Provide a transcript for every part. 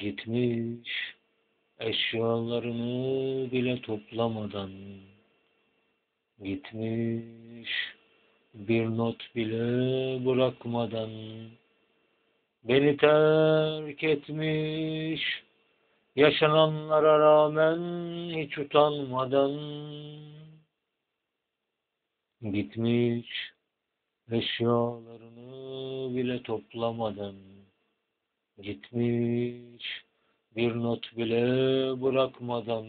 Gitmiş eşyalarını bile toplamadan Gitmiş bir not bile bırakmadan Beni terk etmiş. Yaşananlara rağmen hiç utanmadan Gitmiş eşyalarını bile toplamadan Gitmiş bir not bile bırakmadan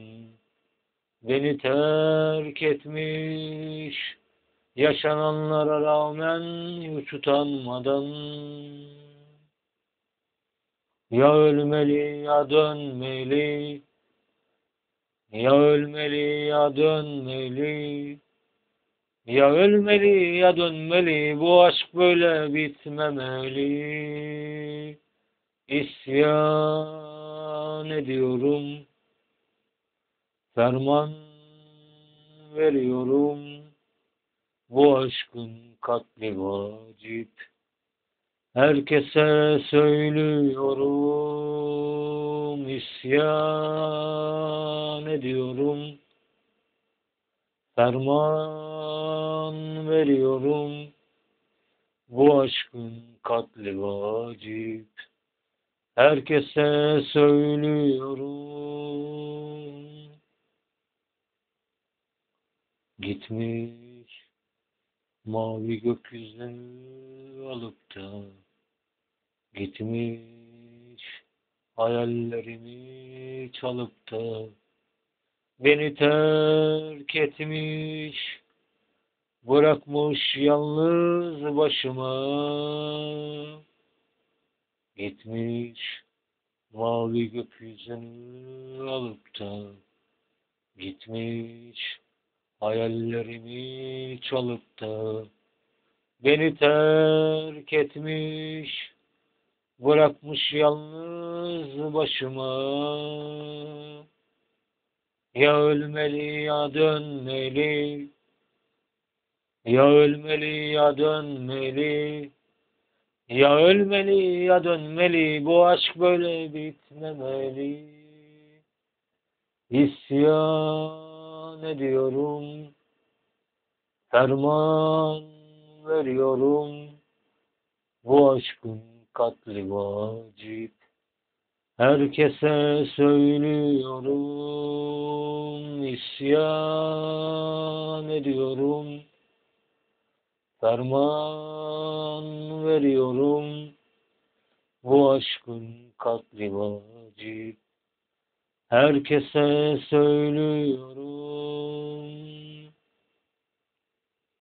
Beni terk etmiş. Yaşananlara rağmen hiç utanmadan. Ya ölmeli ya dönmeli. Ya ölmeli ya dönmeli. Ya ölmeli ya dönmeli. Bu aşk böyle bitmemeli İsyan ediyorum. Ferman veriyorum. Bu aşkın katli vacip. Herkese söylüyorum. İsyan ediyorum. Ferman veriyorum. Bu aşkın katli vacip herkese söylüyorum gitmiş mavi gökyüzünü alıp da gitmiş hayallerimi çalıp da Beni terk etmiş, bırakmış yalnız başıma. Gitmiş mavi gökyüzünü alıp da, gitmiş hayallerimi çalıp da, beni terk etmiş, bırakmış yalnız başıma. Ya ölmeli ya dönmeli Ya ölmeli ya dönmeli Ya ölmeli ya dönmeli Bu aşk böyle bitmemeli. İsyan ediyorum Ferman veriyorum. Bu aşkın katli vacip Herkese söylüyorum, isyan ediyorum, ferman veriyorum, bu aşkın katli vacip. Herkese söylüyorum,